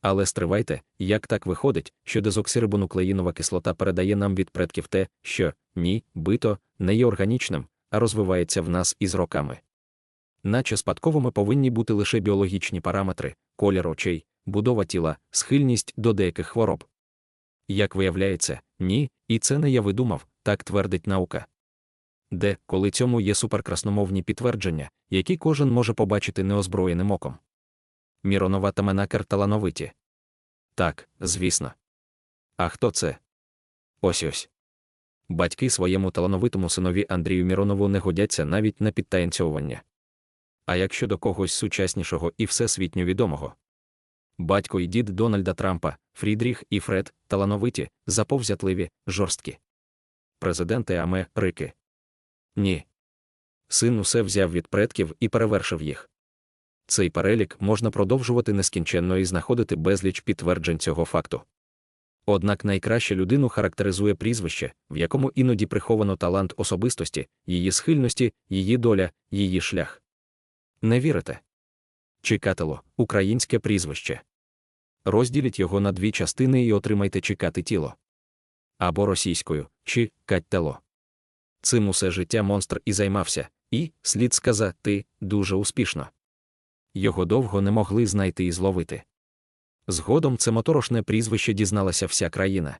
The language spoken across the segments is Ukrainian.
Але стривайте, як так виходить, що дезоксирибонуклеїнова кислота передає нам від предків те, що ні, бито, не є органічним, а розвивається в нас із роками. Наче спадковими повинні бути лише біологічні параметри, колір очей, будова тіла, схильність до деяких хвороб. Як виявляється, ні, і це не я видумав, так твердить наука. Де, коли цьому є суперкрасномовні підтвердження, які кожен може побачити неозброєним оком. Міронова та Менакер талановиті. Так, звісно. А хто це? Ось ось. Батьки своєму талановитому синові Андрію Міронову не годяться навіть на підтаянцьовування. А як щодо когось сучаснішого і всесвітньо відомого? Батько і дід Дональда Трампа, Фрідріх і Фред, талановиті, заповзятливі, жорсткі. Президенти Америки. Ні. Син усе взяв від предків і перевершив їх. Цей перелік можна продовжувати нескінченно і знаходити безліч підтверджень цього факту. Однак найкраще людину характеризує прізвище, в якому іноді приховано талант особистості, її схильності, її доля, її шлях. Не вірите? Чикатело українське прізвище. Розділіть його на дві частини і отримайте чекати тіло. Або російською чи каттело. Цим усе життя монстр і займався, і, слід сказати, дуже успішно. Його довго не могли знайти і зловити. Згодом це моторошне прізвище дізналася вся країна.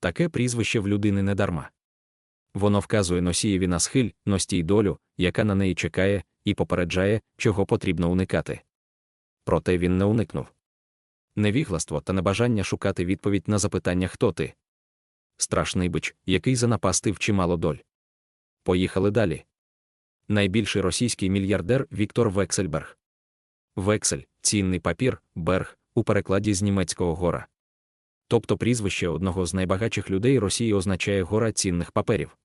Таке прізвище в людини не дарма. Воно вказує носієві на схиль, ностій долю, яка на неї чекає, і попереджає, чого потрібно уникати. Проте він не уникнув. Невігластво та небажання шукати відповідь на запитання хто ти. Страшний бич, який занапастив чимало доль. Поїхали далі. Найбільший російський мільярдер Віктор Вексельберг. Вексель цінний папір, берг у перекладі з німецького гора. Тобто прізвище одного з найбагатших людей Росії означає гора цінних паперів.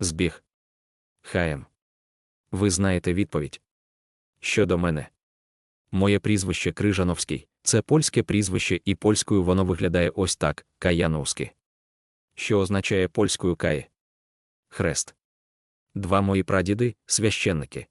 Збіг. Хаєм. Ви знаєте відповідь. Щодо мене. Моє прізвище Крижановський це польське прізвище, і польською воно виглядає ось так Каяновський. Що означає польською кає? Хрест. Два мої прадіди священники.